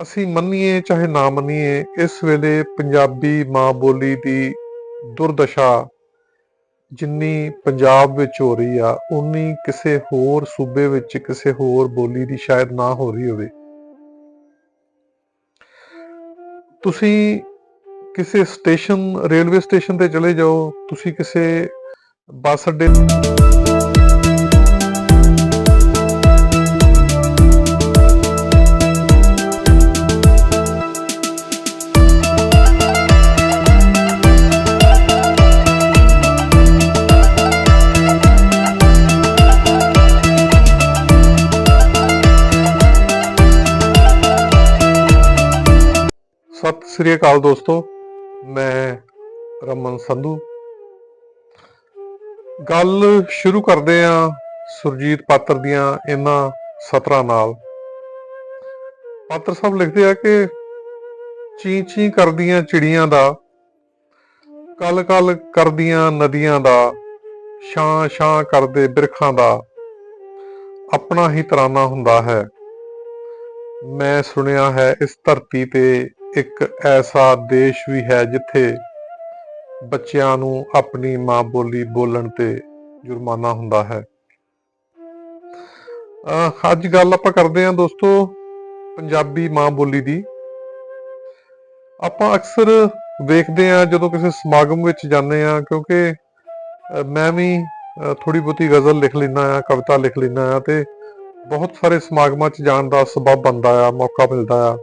ਅਸੀਂ ਮੰਨੀਏ, ਚਾਹੇ ਨਾ ਮੰਨੀਏ, ਇਸ ਵੇਲੇ ਪੰਜਾਬੀ ਮਾਂ ਬੋਲੀ ਦੀ ਦੁਰਦਸ਼ਾ ਜਿੰਨੀ ਪੰਜਾਬ ਵਿੱਚ ਹੋ ਰਹੀ ਆ ਉਨੀ ਕਿਸੇ ਹੋਰ ਸੂਬੇ ਵਿੱਚ, ਕਿਸੇ ਹੋਰ ਬੋਲੀ ਦੀ ਸ਼ਾਇਦ ਨਾ ਹੋ ਰਹੀ ਹੋਵੇ। ਤੁਸੀਂ ਕਿਸੇ ਸਟੇਸ਼ਨ, ਰੇਲਵੇ ਸਟੇਸ਼ਨ ਤੇ ਚਲੇ ਜਾਓ, ਤੁਸੀਂ ਕਿਸੇ ਬੱਸ ਅੱਡੇ ਸਤਿ ਸ੍ਰੀ ਅਕਾਲ ਦੋਸਤੋ, ਮੈਂ ਰਮਨ ਸੰਧੂ। ਗੱਲ ਸ਼ੁਰੂ ਕਰਦੇ ਆ ਸੁਰਜੀਤ ਪਾਤਰ ਦੀਆਂ ਇਹਨਾਂ ਸਤਰਾਂ ਨਾਲ। ਪਾਤਰ ਸਾਹਿਬ ਲਿਖਦੇ ਆ ਕਿ ਚੀਂ ਚੀਂ ਕਰਦੀਆਂ ਚਿੜੀਆਂ ਦਾ, ਕਲ ਕਲ ਕਰਦੀਆਂ ਨਦੀਆਂ ਦਾ, ਛਾਂ ਛਾਂ ਕਰਦੇ ਬਿਰਖਾਂ ਦਾ, ਆਪਣਾ ਹੀ ਤਰਾਨਾ ਹੁੰਦਾ ਹੈ। ਮੈਂ ਸੁਣਿਆ ਹੈ ਇਸ ਧਰਤੀ ਤੇ ਇੱਕ ਐਸਾ ਦੇਸ਼ ਵੀ ਹੈ ਜਿੱਥੇ ਬੱਚਿਆਂ ਨੂੰ ਆਪਣੀ ਮਾਂ ਬੋਲੀ ਬੋਲਣ ਤੇ ਜੁਰਮਾਨਾ ਹੁੰਦਾ ਹੈ। ਅਹ ਅੱਜ ਗੱਲ ਆਪਾਂ ਕਰਦੇ ਹਾਂ ਦੋਸਤੋ ਪੰਜਾਬੀ ਮਾਂ ਬੋਲੀ ਦੀ। ਆਪਾਂ ਅਕਸਰ ਵੇਖਦੇ ਹਾਂ ਜਦੋਂ ਕਿਸੇ ਸਮਾਗਮ ਵਿੱਚ ਜਾਂਦੇ ਹਾਂ ਕਿਉਂਕਿ ਮੈਂ ਵੀ ਥੋੜੀ ਬਹੁਤੀ ਗਜ਼ਲ ਲਿਖ ਲੈਂਦਾ ਆ ਕਵਿਤਾ ਲਿਖ ਲੈਂਦਾ ਆ ਤੇ ਬਹੁਤ ਸਾਰੇ ਸਮਾਗਮਾਂ 'ਚ ਜਾਣ ਦਾ ਸਬਬ ਬਣਦਾ ਆ, ਮੌਕਾ ਮਿਲਦਾ ਆ।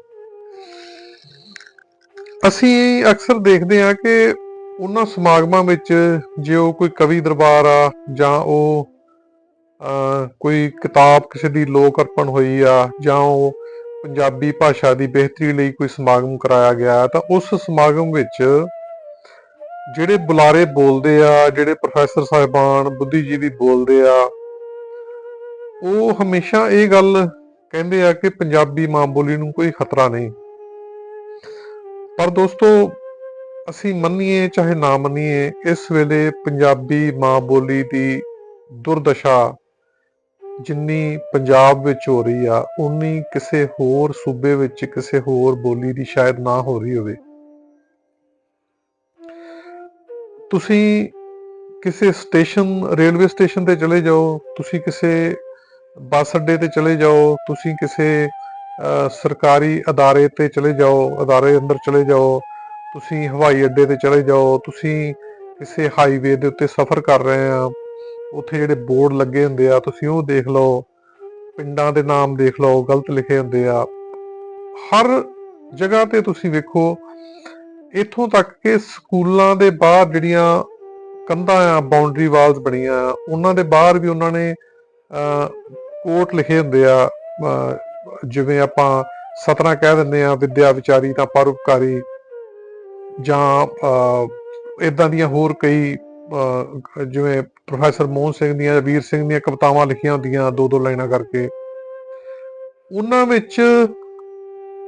ਅਸੀਂ ਅਕਸਰ ਦੇਖਦੇ ਹਾਂ ਕਿ ਉਹਨਾਂ ਸਮਾਗਮਾਂ ਵਿੱਚ ਜੇ ਉਹ ਕੋਈ ਕਵੀ ਦਰਬਾਰ ਆ ਜਾਂ ਉਹ ਅਹ, ਕੋਈ ਕਿਤਾਬ ਕਿਸੇ ਦੀ ਲੋਕ ਅਰਪਣ ਹੋਈ ਆ ਜਾਂ ਉਹ ਪੰਜਾਬੀ ਭਾਸ਼ਾ ਦੀ ਬਿਹਤਰੀ ਲਈ ਕੋਈ ਸਮਾਗਮ ਕਰਾਇਆ ਗਿਆ ਤਾਂ ਉਸ ਸਮਾਗਮ ਵਿੱਚ ਜਿਹੜੇ ਬੁਲਾਰੇ ਬੋਲਦੇ ਆ ਜਿਹੜੇ ਪ੍ਰੋਫੈਸਰ ਸਾਹਿਬਾਨ ਬੁੱਧੀਜੀਵੀ ਬੋਲਦੇ ਆ ਉਹ ਹਮੇਸ਼ਾ ਇਹ ਗੱਲ ਕਹਿੰਦੇ ਆ ਕਿ ਪੰਜਾਬੀ ਮਾਂ ਬੋਲੀ ਨੂੰ ਕੋਈ ਖਤਰਾ ਨਹੀਂ। ਪਰ ਦੋਸਤੋ, ਅਸੀਂ ਮੰਨੀਏ ਚਾਹੇ ਨਾ ਮੰਨੀਏ, ਇਸ ਵੇਲੇ ਪੰਜਾਬੀ ਮਾਂ ਬੋਲੀ ਦੀ ਦੁਰਦਸ਼ਾ ਜਿੰਨੀ ਪੰਜਾਬ ਵਿੱਚ ਹੋ ਰਹੀ ਆ ਉਨੀ ਕਿਸੇ ਹੋਰ ਸੂਬੇ ਵਿੱਚ, ਕਿਸੇ ਹੋਰ ਬੋਲੀ ਦੀ ਸ਼ਾਇਦ ਨਾ ਹੋ ਰਹੀ ਹੋਵੇ। ਤੁਸੀਂ ਕਿਸੇ ਸਟੇਸ਼ਨ, ਰੇਲਵੇ ਸਟੇਸ਼ਨ ਤੇ ਚਲੇ ਜਾਓ, ਤੁਸੀਂ ਕਿਸੇ ਬੱਸ ਅੱਡੇ ਤੇ ਚਲੇ ਜਾਓ, ਤੁਸੀਂ ਕਿਸੇ ਸਰਕਾਰੀ ਅਦਾਰੇ ਤੇ ਚਲੇ ਜਾਓ ਅਦਾਰੇ ਅੰਦਰ ਚਲੇ ਜਾਓ ਤੁਸੀਂ ਹਵਾਈ ਅੱਡੇ ਤੇ ਚਲੇ ਜਾਓ ਤੁਸੀਂ ਕਿਸੇ ਹਾਈਵੇ ਦੇ ਉੱਤੇ ਸਫ਼ਰ ਕਰ ਰਹੇ ਆ ਉੱਥੇ ਜਿਹੜੇ ਬੋਰਡ ਲੱਗੇ ਹੁੰਦੇ ਆ ਤੁਸੀਂ ਉਹ ਦੇਖ ਲਓ ਪਿੰਡਾਂ ਦੇ ਨਾਮ ਦੇਖ ਲਓ ਗਲਤ ਲਿਖੇ ਹੁੰਦੇ ਆ। ਹਰ ਜਗ੍ਹਾ ਤੇ ਤੁਸੀਂ ਵੇਖੋ ਇੱਥੋਂ ਤੱਕ ਕਿ ਸਕੂਲਾਂ ਦੇ ਬਾਹਰ ਜਿਹੜੀਆਂ ਕੰਧਾਂ ਆ ਬਾਉਂਡਰੀ ਵਾਲਸ ਬਣੀਆਂ ਉਹਨਾਂ ਦੇ ਬਾਹਰ ਵੀ ਉਹਨਾਂ ਨੇ ਕੋਟ ਲਿਖੇ ਹੁੰਦੇ ਆ ਅਹ, ਜਿਵੇਂ ਆਪਾਂ ਸਤਨਾ ਕਹਿ ਦਿੰਦੇ ਆ ਵਿਦਿਆ ਵਿਚਾਰੀ ਤਾਂ ਪਰਉਪਕਾਰੀ ਜਾਂ ਇਦਾਂ ਦੀਆਂ ਹੋਰ ਕਈ ਅਹ, ਜਿਵੇਂ ਪ੍ਰੋਫੈਸਰ ਮੋਹਨ ਸਿੰਘ ਦੀਆਂ ਵੀਰ ਸਿੰਘ ਦੀਆਂ ਕਵਿਤਾਵਾਂ ਲਿਖੀਆਂ ਹੁੰਦੀਆਂ ਦੋ ਦੋ ਲਾਈਨਾਂ ਕਰਕੇ। ਉਹਨਾਂ ਵਿੱਚ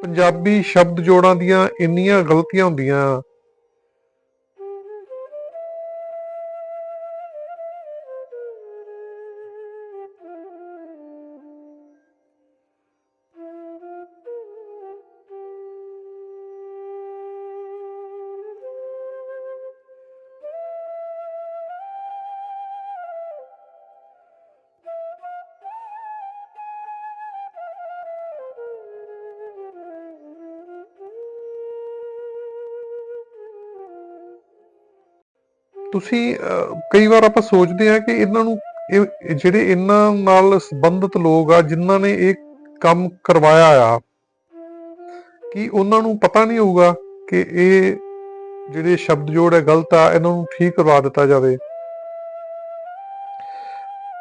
ਪੰਜਾਬੀ ਸ਼ਬਦ ਜੋੜਾਂ ਦੀਆਂ ਇੰਨੀਆਂ ਗਲਤੀਆਂ ਹੁੰਦੀਆਂ ਤੁਸੀਂ ਅਹ, ਕਈ ਵਾਰ ਆਪਾਂ ਸੋਚਦੇ ਆ ਕਿ ਇਹਨਾਂ ਨੂੰ ਇਹ ਇਹ ਜਿਹੜੇ ਇਹਨਾਂ ਨਾਲ ਸੰਬੰਧਿਤ ਲੋਕ ਆ ਜਿਨ੍ਹਾਂ ਨੇ ਇਹ ਕੰਮ ਕਰਵਾਇਆ ਆ ਕਿ ਉਹਨਾਂ ਨੂੰ ਪਤਾ ਨਹੀਂ ਹੋਊਗਾ ਕਿ ਇਹ ਜਿਹੜੇ ਸ਼ਬਦ ਜੋੜ ਹੈ ਗਲਤ ਆ ਇਹਨਾਂ ਨੂੰ ਠੀਕ ਕਰਵਾ ਦਿੱਤਾ ਜਾਵੇ?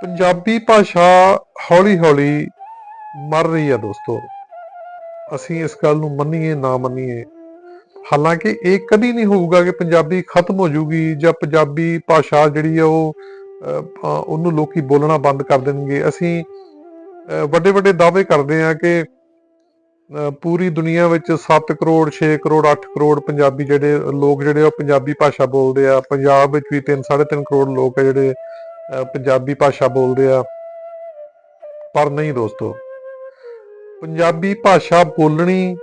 ਪੰਜਾਬੀ ਭਾਸ਼ਾ ਹੌਲੀ-ਹੌਲੀ ਮਰ ਰਹੀ ਆ ਦੋਸਤੋ। ਅਸੀਂ ਇਸ ਗੱਲ ਨੂੰ ਮੰਨੀਏ ਨਾ ਮੰਨੀਏ ਹਾਲਾਂਕਿ ਇਹ ਕਦੀ ਨਹੀਂ ਹੋਊਗਾ ਕਿ ਪੰਜਾਬੀ ਖਤਮ ਹੋ ਜੂਗੀ ਜਾਂ ਪੰਜਾਬੀ ਭਾਸ਼ਾ ਜਿਹੜੀ ਆ ਉਹ ਉਹਨੂੰ ਲੋਕੀ ਬੋਲਣਾ ਬੰਦ ਕਰ ਦੇਣਗੇ। ਅਸੀਂ ਵੱਡੇ ਵੱਡੇ ਦਾਅਵੇ ਕਰਦੇ ਆ ਕਿ ਪੂਰੀ ਦੁਨੀਆ ਵਿੱਚ 7 ਕਰੋੜ 6 ਕਰੋੜ 8 ਕਰੋੜ ਪੰਜਾਬੀ ਜਿਹੜੇ ਲੋਕ ਜਿਹੜੇ ਆ ਉਹ ਪੰਜਾਬੀ ਭਾਸ਼ਾ ਬੋਲਦੇ ਆ। ਪੰਜਾਬ ਵਿੱਚ ਵੀ 3 3.5 ਕਰੋੜ ਲੋਕ ਆ ਜਿਹੜੇ ਪੰਜਾਬੀ ਭਾਸ਼ਾ ਬੋਲਦੇ ਆ। ਪਰ ਨਹੀਂ ਦੋਸਤੋ, ਪੰਜਾਬੀ ਭਾਸ਼ਾ ਬੋਲਣੀ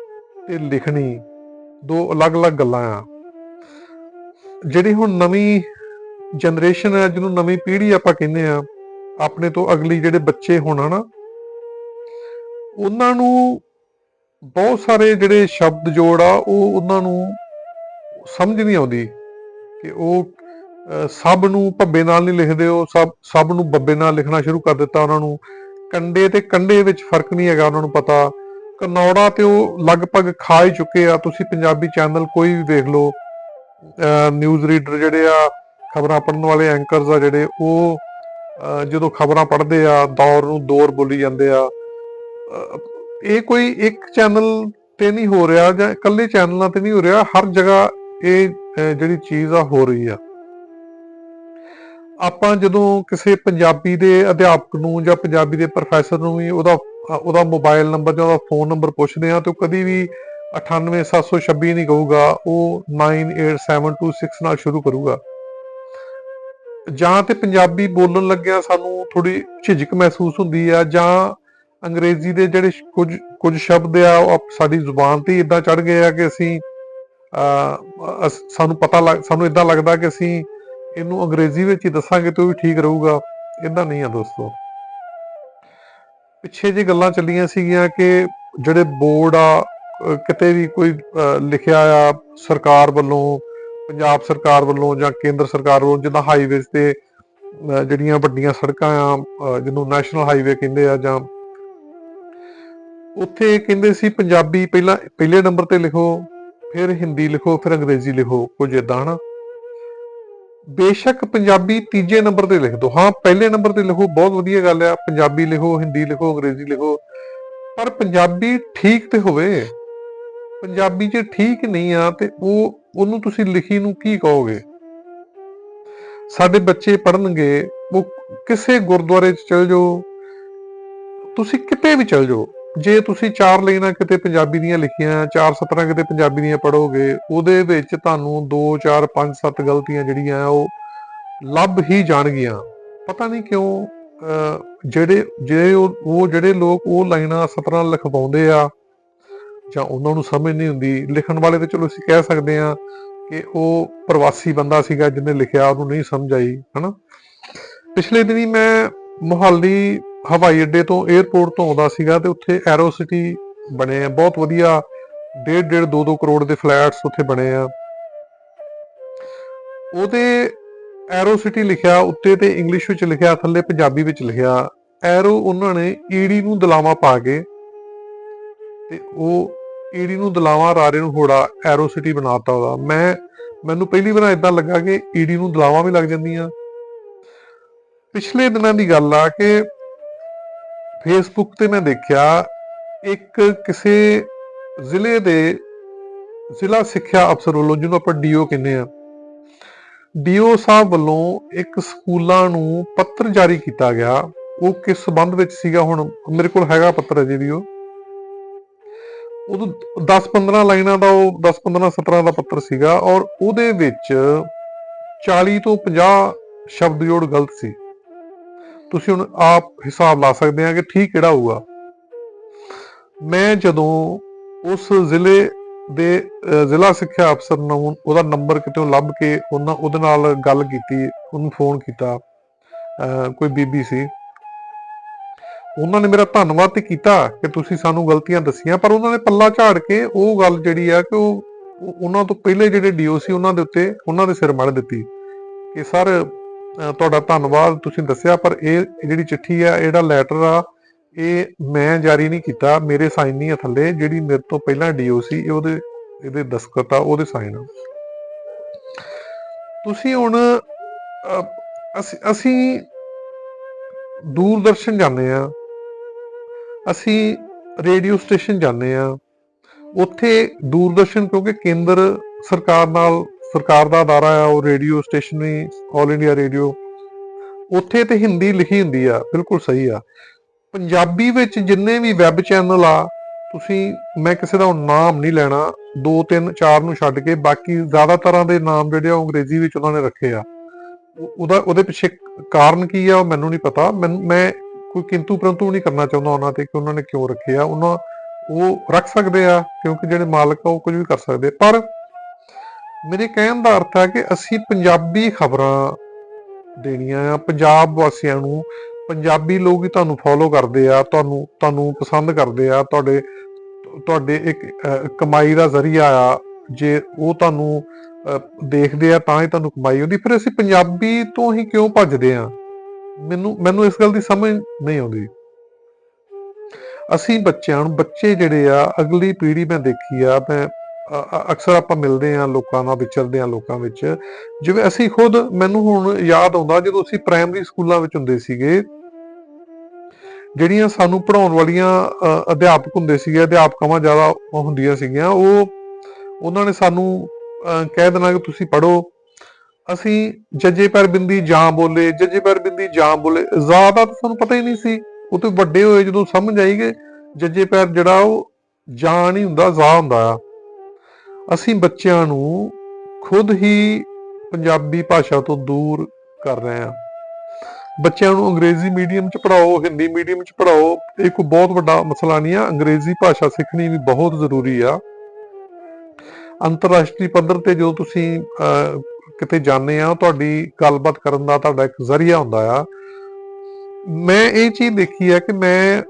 ਤੇ ਲਿਖਣੀ ਦੋ ਅਲੱਗ-ਅਲੱਗ ਗੱਲਾਂ ਆ। ਜਿਹੜੀ ਹੁਣ ਨਵੀਂ ਜਨਰੇਸ਼ਨ ਹੈ, ਜਿਹਨੂੰ ਨਵੀਂ ਪੀੜ੍ਹੀ ਆਪਾਂ ਕਹਿੰਦੇ ਆ, ਆਪਣੇ ਤੋਂ ਅਗਲੀ ਜਿਹੜੇ ਬੱਚੇ ਹੋਣਾ ਨਾ ਉਹਨਾਂ ਨੂੰ ਬਹੁਤ ਸਾਰੇ ਜਿਹੜੇ ਸ਼ਬਦ ਜੋੜ ਆ, ਉਹ ਉਹਨਾਂ ਨੂੰ ਸਮਝ ਨਹੀਂ ਆਉਂਦੀ ਕਿ ਉਹ ਸਭ ਨੂੰ ਭੱਬੇ ਨਾਲ ਨਹੀਂ ਲਿਖਦੇ, ਉਹ ਸਭ ਸਭ ਨੂੰ ਬੱਬੇ ਨਾਲ ਲਿਖਣਾ ਸ਼ੁਰੂ ਕਰ ਦਿੱਤਾ ਉਹਨਾਂ ਨੂੰ। ਕੰਡੇ ਤੇ ਕੰਡੇ ਵਿੱਚ ਫ਼ਰਕ ਨਹੀਂ ਹੈਗਾ ਉਹਨਾਂ ਨੂੰ ਪਤਾ। ਕਨੌੜਾ ਤੇ ਉਹ ਲਗਭਗ ਖਾ ਹੀ ਚੁੱਕੇ ਆ। ਤੁਸੀਂ ਪੰਜਾਬੀ ਚੈਨਲ ਕੋਈ ਵੀ ਵੇਖ ਲਓ ਨਿਊਜ਼ ਰੀਡਰ ਜਿਹੜੇ ਆ, ਖਬਰਾਂ ਪੜ੍ਹਨ ਵਾਲੇ ਐਂਕਰਸ ਆ ਜਿਹੜੇ, ਉਹ ਜਦੋਂ ਖਬਰਾਂ ਪੜ੍ਹਦੇ ਆ, ਦੌਰ ਨੂੰ ਦੌਰ ਬੋਲੀ ਜਾਂਦੇ ਆ। ਇਹ ਕੋਈ ਇੱਕ ਚੈਨਲ ਤੇ ਨਹੀਂ ਹੋ ਰਿਹਾ ਜਾਂ ਇਕੱਲੇ ਚੈਨਲਾਂ ਤੇ ਨਹੀਂ ਹੋ ਰਿਹਾ, ਹਰ ਜਗ੍ਹਾ ਇਹ ਜਿਹੜੀ ਚੀਜ਼ ਆ, ਹੋ ਰਹੀ ਆ। ਆਪਾਂ ਜਦੋਂ ਕਿਸੇ ਪੰਜਾਬੀ ਦੇ ਅਧਿਆਪਕ ਨੂੰ ਜਾਂ ਪੰਜਾਬੀ ਦੇ ਪ੍ਰੋਫੈਸਰ ਨੂੰ ਵੀ ਉਹਦਾ ਉਹਦਾ ਮੋਬਾਈਲ ਨੰਬਰ ਜਾਂ ਉਹਦਾ ਫੋਨ ਨੰਬਰ ਪੁੱਛਦੇ ਆ ਤੇ ਉਹ ਕਦੀ ਵੀ 98726 ਨਹੀਂ ਕਹੂਗਾ ਉਹ 98726 ਨਾਲ ਸ਼ੁਰੂ ਕਰੂਗਾ। ਜਾਂ ਤੇ ਪੰਜਾਬੀ ਬੋਲਣ ਲੱਗਿਆ ਸਾਨੂੰ ਥੋੜੀ ਝਿਜਕ ਮਹਿਸੂਸ ਹੁੰਦੀ ਆ ਜਾਂ ਅੰਗਰੇਜ਼ੀ ਦੇ ਜਿਹੜੇ ਸ਼- ਕੁਝ ਕੁਝ ਸ਼ਬਦ ਆ ਉਹ ਆਪ- ਸਾਡੀ ਜ਼ੁਬਾਨ ਤੇ ਇਦਾਂ ਚੜ ਗਏ ਆ ਕਿ ਅਸੀਂ ਅਹ, ਸਾਨੂੰ ਪਤਾ ਲੱਗ ਸਾਨੂੰ ਇਦਾਂ ਲੱਗਦਾ ਕਿ ਅਸੀਂ ਇਹਨੂੰ ਅੰਗਰੇਜ਼ੀ ਵਿੱਚ ਹੀ ਦੱਸਾਂਗੇ ਤਾਂ ਉਹ ਵੀ ਠੀਕ ਰਹੂਗਾ। ਇਦਾਂ ਨਹੀਂ ਆ ਦੋਸਤੋ। ਪਿੱਛੇ ਜੇ ਗੱਲਾਂ ਚੱਲੀਆਂ ਸੀਗੀਆਂ ਕਿ ਜਿਹੜੇ ਬੋਰਡ ਆ ਕਿਤੇ ਵੀ ਕੋਈ ਲਿਖਿਆ ਆ ਸਰਕਾਰ ਵੱਲੋਂ, ਪੰਜਾਬ ਸਰਕਾਰ ਵੱਲੋਂ ਜਾਂ ਕੇਂਦਰ ਸਰਕਾਰ ਵੱਲੋਂ, ਜਿੱਦਾਂ ਹਾਈਵੇਜ਼ ਤੇ ਜਿਹੜੀਆਂ ਵੱਡੀਆਂ ਸੜਕਾਂ ਆ ਜਿਹਨੂੰ ਨੈਸ਼ਨਲ ਹਾਈਵੇ ਕਹਿੰਦੇ ਆ ਜਾਂ ਉੱਥੇ ਕਹਿੰਦੇ ਸੀ ਪੰਜਾਬੀ ਪਹਿਲਾਂ, ਪਹਿਲੇ ਨੰਬਰ ਤੇ ਲਿਖੋ, ਫਿਰ ਹਿੰਦੀ ਲਿਖੋ, ਫਿਰ ਅੰਗਰੇਜ਼ੀ ਲਿਖੋ, ਕੁਝ ਇਦਾਂ ਹਨਾ? ਬੇਸ਼ੱਕ ਪੰਜਾਬੀ ਤੀਜੇ ਨੰਬਰ ਤੇ ਲਿਖ ਦਿਓ ਹਾਂ, ਪਹਿਲੇ ਨੰਬਰ ਤੇ ਲਿਖੋ, ਬਹੁਤ ਵਧੀਆ ਗੱਲ ਆ। ਪੰਜਾਬੀ ਲਿਖੋ, ਹਿੰਦੀ ਲਿਖੋ, ਅੰਗਰੇਜ਼ੀ ਲਿਖੋ। ਪਰ ਪੰਜਾਬੀ ਠੀਕ ਤੇ ਹੋਵੇ। ਪੰਜਾਬੀ ਜੇ ਠੀਕ ਨਹੀਂ ਆ ਤੇ ਉਹ, ਉਹਨੂੰ ਤੁਸੀਂ ਲਿਖੀ ਨੂੰ ਕੀ ਕਹੋਗੇ? ਸਾਡੇ ਬੱਚੇ ਪੜਨਗੇ ਉਹ ਕਿਸੇ ਗੁਰਦੁਆਰੇ 'ਚ ਚਲ ਜਾਓ। ਤੁਸੀਂ ਕਿਤੇ ਵੀ ਚਲ ਜਾਓ। ਜੇ ਤੁਸੀਂ ਚਾਰ ਲਾਈਨਾਂ ਕਿਤੇ ਪੰਜਾਬੀ ਦੀਆਂ ਲਿਖੀਆਂ, ਚਾਰ ਸਤਰਾਂ ਕਿਤੇ ਪੰਜਾਬੀ ਦੀਆਂ ਪੜੋਗੇ ਉਹਦੇ ਵਿੱਚ ਤੁਹਾਨੂੰ 2 4 5 7 ਗਲਤੀਆਂ ਜਿਹੜੀਆਂ ਉਹ ਲੱਭ ਹੀ ਜਾਣਗੀਆਂ। ਪਤਾ ਨਹੀਂ ਕਿਉਂ ਜਿਹੜੇ ਜਿਹੜੇ ਉਹ ਉਹ ਜਿਹੜੇ ਲੋਕ ਉਹ ਲਾਈਨਾਂ ਸਤਰਾਂ ਲਿਖਵਾਉਂਦੇ ਆ, ਜਾਂ ਉਹਨਾਂ ਨੂੰ ਸਮਝ ਨਹੀਂ ਹੁੰਦੀ, ਲਿਖਣ ਵਾਲੇ ਤੇ ਚਲੋ ਅਸੀਂ ਕਹਿ ਸਕਦੇ ਆ ਕਿ ਉਹ ਪ੍ਰਵਾਸੀ ਬੰਦਾ ਸੀਗਾ ਜਿਹਨੇ ਲਿਖਿਆ, ਉਹਨੂੰ ਨਹੀਂ ਸਮਝ ਆਈ, ਹਨਾ? ਪਿਛਲੇ ਦਿਨੀ ਮੈਂ ਮੁਹਾਲੀ ਹਵਾਈ ਅੱਡੇ ਤੋਂ 에ਅਰਪੋਰਟ ਤੋਂ ਆਉਂਦਾ ਸੀਗਾ ਤੇ ਉੱਥੇ ਐਰੋ ਸਿਟੀ ਬਣੇ ਆ। ਬਹੁਤ ਵਧੀਆ, ਡੇਢ ਡੇਢ 2 2 ਕਰੋੜ ਦੇ ਫਲੈਟਸ ਉੱਥੇ ਬਣੇ ਆ। ਉਹਦੇ ਐਰੋ ਸਿਟੀ ਲਿਖਿਆ, ਉੱਤੇ ਤੇ ਇੰਗਲਿਸ਼ ਵਿੱਚ ਲਿਖਿਆ, ਥੱਲੇ ਪੰਜਾਬੀ ਵਿੱਚ ਲਿਖਿਆ। ਐਰੋ ਉਹਨਾਂ ਨੇ ਈੜੀ ਨੂੰ ਦਲਾਵਾ ਪਾ ਕੇ ਤੇ ਉਹ ਈੜੀ ਨੂੰ ਦਲਾਵਾ ਰਾਰੇ ਨੂੰ ਹੋੜਾ ਐਰੋ ਸਿਟੀ ਬਣਾਤਾ ਉਹਦਾ। ਮੈਂ, ਮੈਨੂੰ ਪਹਿਲੀ ਵਾਰ ਇਦਾਂ ਲੱਗਾ ਕਿ ਈੜੀ ਨੂੰ ਦਲਾਵਾ ਵੀ ਲੱਗ ਜਾਂਦੀਆਂ। ਪਿਛਲੇ ਦਿਨਾਂ ਦੀ ਗੱਲ ਆ ਕਿ ਫੇਸਬੁੱਕ ਤੇ ਮੈਂ ਦੇਖਿਆ, ਇੱਕ ਕਿਸੇ ਜ਼ਿਲ੍ਹੇ ਦੇ ਜ਼ਿਲ੍ਹਾ ਸਿੱਖਿਆ ਅਫਸਰ ਵੱਲੋਂ, ਜਿਹਨੂੰ ਆਪਾਂ ਡੀਓ ਕਹਿੰਦੇ ਆ ਡੀਓ ਸਾਹਿਬ ਵੱਲੋਂ ਇੱਕ ਸਕੂਲਾਂ ਨੂੰ ਪੱਤਰ ਜਾਰੀ ਕੀਤਾ ਗਿਆ। ਉਹ ਕਿਸ ਸੰਬੰਧ ਵਿੱਚ ਸੀਗਾ ਹੁਣ? ਮੇਰੇ ਕੋਲ ਹੈਗਾ ਪੱਤਰ ਅਜੇ ਵੀ ਉਹ। ਉਦੋਂ 10-15 ਲਾਈਨਾਂ ਦਾ ਉਹ 10-15 17 ਦਾ ਪੱਤਰ ਸੀਗਾ ਔਰ ਉਹਦੇ ਵਿੱਚ 40 ਤੋਂ 50 ਸ਼ਬਦ ਜੋੜ ਗਲਤ ਸੀ। ਤੁਸੀਂ ਹੁਣ ਆਪ ਹਿਸਾਬ ਲਾ ਸਕਦੇ ਆ ਕਿ ਠੀਕ ਕਿਹੜਾ ਹੋਊਗਾ। ਮੈਂ ਜਦੋਂ ਉਸ ਜ਼ਿਲ੍ਹੇ ਦੇ ਜ਼ਿਲ੍ਹਾ ਸਿੱਖਿਆ ਅਫਸਰ ਨੂੰ ਉਹਦਾ ਨੰਬਰ ਕਿਤੋਂ ਲੱਭ ਕੇ ਉਹਨਾਂ ਉਹਦੇ ਨਾਲ ਗੱਲ ਕੀਤੀ ਉਹਨੂੰ ਫੋਨ ਕੀਤਾ ਅਹ, ਕੋਈ ਬੀਬੀ ਸੀ। ਉਹਨਾਂ ਨੇ ਮੇਰਾ ਧੰਨਵਾਦ ਤੇ ਕੀਤਾ ਕਿ ਤੁਸੀਂ ਸਾਨੂੰ ਗਲਤੀਆਂ ਦੱਸੀਆਂ ਪਰ ਉਹਨਾਂ ਨੇ ਪੱਲਾ ਝਾੜ ਕੇ ਉਹ ਗੱਲ ਜਿਹੜੀ ਆ ਕਿ ਉਹ ਉਹਨਾਂ ਤੋਂ ਪਹਿਲੇ ਜਿਹੜੇ ਡੀਓ ਸੀ ਉਹਨਾਂ ਦੇ ਉੱਤੇ ਉਹਨਾਂ ਦੇ ਸਿਰ ਮੜ ਦਿੱਤੀ ਕਿ ਸਰ ਤੁਹਾਡਾ ਧੰਨਵਾਦ ਤੁਸੀਂ ਦੱਸਿਆ ਪਰ ਇਹ ਜਿਹੜੀ ਚਿੱਠੀ ਆ ਇਹ ਜਿਹੜਾ ਲੈਟਰ ਆ ਇਹ ਮੈਂ ਜਾਰੀ ਨਹੀਂ ਕੀਤਾ ਮੇਰੇ ਸਾਈਨ ਨਹੀਂ ਥੱਲੇ ਜਿਹੜੀ ਮੇਰੇ ਤੋਂ ਪਹਿਲਾਂ ਡੀਓ ਸੀ ਇਹ ਉਹਦੇ ਇਹਦੇ ਦਸਖਤ ਆ ਉਹਦੇ ਸਾਈਨ ਆ। ਤੁਸੀਂ ਹੁਣ ਅਹ, ਅਸੀਂ ਅਸੀਂ ਦੂਰਦਰਸ਼ਨ ਜਾਂਦੇ ਆ ਅਸੀਂ ਰੇਡੀਓ ਸਟੇਸ਼ਨ ਜਾਂਦੇ ਆ ਉੱਥੇ ਦੂਰਦਰਸ਼ਨ ਕਿਉਂਕਿ ਕੇਂਦਰ ਸਰਕਾਰ ਨਾਲ ਸਰਕਾਰ ਦਾ ਅਦਾਰਾ ਆ, ਉਹ ਰੇਡੀਓ ਸਟੇਸ਼ਨ ਵੀ 올 ਇੰਡੀਆ ਰੇਡੀਓ ਉੱਥੇ ਤੇ ਹਿੰਦੀ ਲਿਖੀ ਹੁੰਦੀ ਆ, ਬਿਲਕੁਲ ਸਹੀ ਆ। ਪੰਜਾਬੀ ਵਿੱਚ ਜਿੰਨੇ ਵੀ ਵੈਬ ਚੈਨਲ ਆ, ਤੁਸੀਂ, ਮੈਂ ਕਿਸੇ ਦਾ ਨਾਮ ਨਹੀਂ ਲੈਣਾ, ਦੋ, ਤਿੰਨ, ਚਾਰ ਨੂੰ ਛੱਡ ਕੇ, ਬਾਕੀ ਜ਼ਿਆਦਾ ਤਰ੍ਹਾਂ ਦੇ ਨਾਮ ਜਿਹੜੇ ਆ, ਉਹ ਅੰਗਰੇਜ਼ੀ ਵਿੱਚ ਉਹਨਾਂ ਨੇ ਰੱਖੇ ਆ। ਉਹਦਾ, ਉਹਦੇ ਪਿੱਛੇ ਕਾਰਨ ਕੀ ਆ, ਉਹ ਮੈਨੂੰ ਨਹੀਂ ਪਤਾ। ਮੈਨ- ਮੈਂ ਕੋਈ ਕਿੰਤੂ ਪਰੰਤੂ ਨਹੀਂ ਕਰਨਾ ਚਾਹੁੰਦਾ ਉਹਨਾਂ ਤੇ ਕਿ ਉਹਨਾਂ ਨੇ ਕਿਉਂ ਰੱਖੇ ਆ। ਉਹਨਾਂ, ਉਹ ਰੱਖ ਸਕਦੇ ਆ, ਕਿਉਂਕਿ ਜਿਹੜੇ ਮਾਲਕ ਆ, ਉਹ ਕੁਝ ਵੀ ਕਰ ਸਕਦੇ। ਪਰ ਮੇਰੇ ਕਹਿਣ ਦਾ ਅਰਥ ਹੈ ਕਿ ਅਸੀਂ ਪੰਜਾਬੀ ਖਬਰਾਂ ਦੇਣੀਆਂ ਆ ਪੰਜਾਬ ਵਾਸੀਆਂ ਨੂੰ। ਪੰਜਾਬੀ ਲੋਕ ਹੀ ਤੁਹਾਨੂੰ ਫੋਲੋ ਕਰਦੇ ਆ ਤੁਹਾਨੂੰ ਤੁਹਾਨੂੰ ਪਸੰਦ ਕਰਦੇ ਆ। ਤੁਹਾਡੇ ਤੁਹਾਡੇ ਇੱਕ ਕਮਾਈ ਦਾ ਜ਼ਰੀਆ ਆ। ਜੇ ਉਹ ਤੁਹਾਨੂੰ ਅਹ, ਦੇਖਦੇ ਆ ਤਾਂ ਹੀ ਤੁਹਾਨੂੰ ਕਮਾਈ ਹੁੰਦੀ ਫਿਰ ਅਸੀਂ ਪੰਜਾਬੀ ਤੋਂ ਹੀ ਕਿਉਂ ਭੱਜਦੇ ਆ? ਮੈਨੂੰ ਮੈਨੂੰ ਇਸ ਗੱਲ ਦੀ ਸਮਝ ਨਹੀਂ ਆਉਂਦੀ। ਅਸੀਂ ਬੱਚਿਆਂ ਨੂੰ ਬੱਚੇ ਜਿਹੜੇ ਆ ਅਗਲੀ ਪੀੜ੍ਹੀ ਮੈਂ ਦੇਖੀ ਆ ਮੈਂ ਅਕਸਰ ਆਪਾਂ ਮਿਲਦੇ ਆ ਲੋਕਾਂ ਨਾਲ ਵਿਚਰਦੇ ਆ ਲੋਕਾਂ ਵਿੱਚ। ਜਿਵੇਂ ਅਸੀਂ ਖੁਦ ਮੈਨੂੰ ਹੁਣ ਯਾਦ ਆਉਂਦਾ ਜਦੋਂ ਅਸੀਂ ਪ੍ਰਾਇਮਰੀ ਸਕੂਲਾਂ ਵਿੱਚ ਹੁੰਦੇ ਸੀਗੇ ਜਿਹੜੀਆਂ ਸਾਨੂੰ ਪੜਾਉਣ ਵਾਲੀਆਂ ਅਧਿਆਪਕ ਹੁੰਦੇ ਸੀਗੇ ਅਧਿਆਪਕਾਂ ਜ਼ਿਆਦਾ ਹੁੰਦੀਆਂ ਸੀਗੀਆਂ ਉਹ ਉਹਨਾਂ ਨੇ ਸਾਨੂੰ ਅ, ਕਹਿ ਦੇਣਾ ਕਿ ਤੁਸੀਂ ਪੜੋ ਅਸੀਂ ਜੱਜੇ ਪਰ ਬਿੰਦੀ ਜਾਂ ਬੋਲੇ ਜੱਜੇ ਪਰ ਬਿੰਦੀ ਜਾਂ ਬੋਲੇ ਜ਼ਿਆਦਾ ਤਾਂ ਸਾਨੂੰ ਪਤਾ ਹੀ ਨਹੀਂ ਸੀ। ਉਹ ਤੋਂ ਵੱਡੇ ਹੋਏ ਜਦੋਂ ਸਮਝ ਆਈ ਕਿ ਜੱਜੇ ਪੈਰ ਜਿਹੜਾ ਉਹ ਜਾਂ ਨਹੀਂ ਹੁੰਦਾ ਜ਼ਾ ਹੁੰਦਾ ਆ। ਅਸੀਂ ਬੱਚਿਆਂ ਨੂੰ ਖੁਦ ਹੀ ਪੰਜਾਬੀ ਭਾਸ਼ਾ ਤੋਂ ਦੂਰ ਕਰ ਰਹੇ ਹਾਂ। ਬੱਚਿਆਂ ਨੂੰ ਅੰਗਰੇਜ਼ੀ ਮੀਡੀਅਮ ਚ ਪੜਾਓ ਹਿੰਦੀ ਮੀਡੀਅਮ ਚ ਪੜਾਓ ਇਹ ਕੋਈ ਬਹੁਤ ਵੱਡਾ ਮਸਲਾ ਨਹੀਂ ਆ। ਅੰਗਰੇਜ਼ੀ ਭਾਸ਼ਾ ਸਿੱਖਣੀ ਵੀ ਬਹੁਤ ਜ਼ਰੂਰੀ ਆ। ਅੰਤਰਰਾਸ਼ਟਰੀ ਪੱਧਰ ਤੇ ਜਦੋਂ ਤੁਸੀਂ ਅਹ, ਕਿਤੇ ਜਾਂਦੇ ਆ ਤੁਹਾਡੀ ਗੱਲਬਾਤ ਕਰਨ ਦਾ ਤੁਹਾਡਾ ਇੱਕ ਜ਼ਰੀਆ ਹੁੰਦਾ ਆ। ਮੈਂ ਇਹ ਚੀਜ਼ ਦੇਖੀ ਹੈ ਕਿ ਮੈਂ